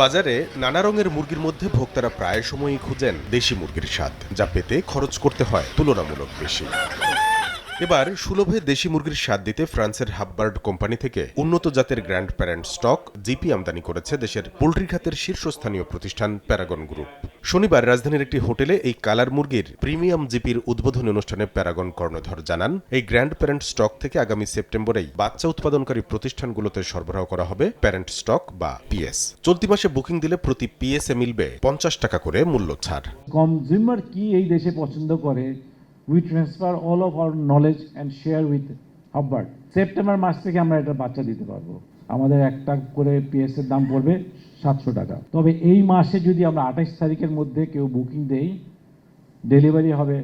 বাজারে নানা রঙের মুরগির মধ্যে ভোক্তারা প্রায় সময়ই খুঁজেন দেশি মুরগির স্বাদ, যা পেতে খরচ করতে হয় তুলনামূলক বেশি। এবার সুলভে দেশি মুরগির স্বাদ দিতে ফ্রান্সের হাববার্ড কোম্পানি থেকে উন্নত জাতের গ্র্যান্ড প্যারেন্ট স্টক জিপি আমদানি করেছে দেশের পোল্ট্রি খাতের শীর্ষস্থানীয় প্রতিষ্ঠান প্যারাগন গ্রুপ। শনিবার রাজধানীর একটি হোটেলে এই কালার মুরগির প্রিমিয়াম জিপির উদ্বোধনী অনুষ্ঠানে প্যারাগন কর্ণধর জানান, এই গ্র্যান্ড প্যারেন্ট স্টক থেকে আগামী সেপ্টেম্বরেই বাচ্চা উৎপাদনকারী প্রতিষ্ঠানগুলোতে সরবরাহ করা হবে প্যারেন্ট স্টক বা পিএস। চলতি মাসে বুকিং দিলে প্রতি পিএসএ মিলবে পঞ্চাশ টাকা করে মূল্য ছাড়। কনজিউমার কি এই দেশে পছন্দ করে? We transfer all of our knowledge and share with Hubbard September মাস থেকে আমরা এটা বাচ্চা দিতে পারব। আমাদের একটা করে পিএস এর দাম পড়বে সাতশো টাকা। তবে এই মাসে যদি আমরা আঠাশ তারিখের মধ্যে কেউ বুকিং দেই, ডেলিভারি হবে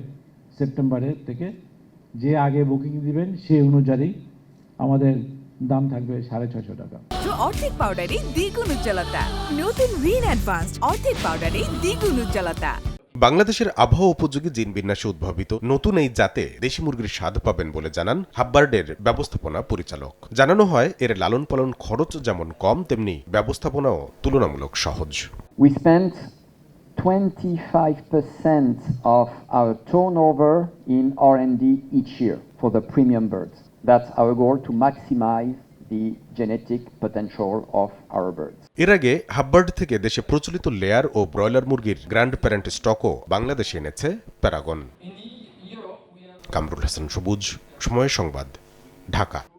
সেপ্টেম্বরের থেকে। যে আগে বুকিং দিবেন সেই অনুযায়ী আমাদের দাম থাকবে সাড়ে ছশো টাকা। অর্ধেক পাউডারে দ্বিগুণ উজ্জ্বলতা। নতুন রিন অ্যাডভান্সড অর্ধেক পাউডারে দ্বিগুণ উজ্জ্বলতা। বাংলাদেশের আবহাওয়া উপযোগী জিন বিন্যাসে উদ্ভাবিত নতুন এই জাতে দেশি মুরগির স্বাদ পাবেন বলে জানান হাববার্ডের ব্যবস্থাপনা পরিচালক জানানো হয়, এর লালন পালন খরচ যেমন কম, তেমনি ব্যবস্থাপনাও তুলনামূলক সহজ We spent 25% of our turnover in R&D each year for the premium birds. That's our goal to maximize এর আগে হাব্বার্ড থেকে দেশে প্রচলিত লেয়ার ও ব্রয়লার মুরগির গ্র্যান্ড প্যারেন্ট স্টকও বাংলাদেশে এনেছে প্যারাগন। কামরুল হাসান সবুজ, সময় সংবাদ, ঢাকা।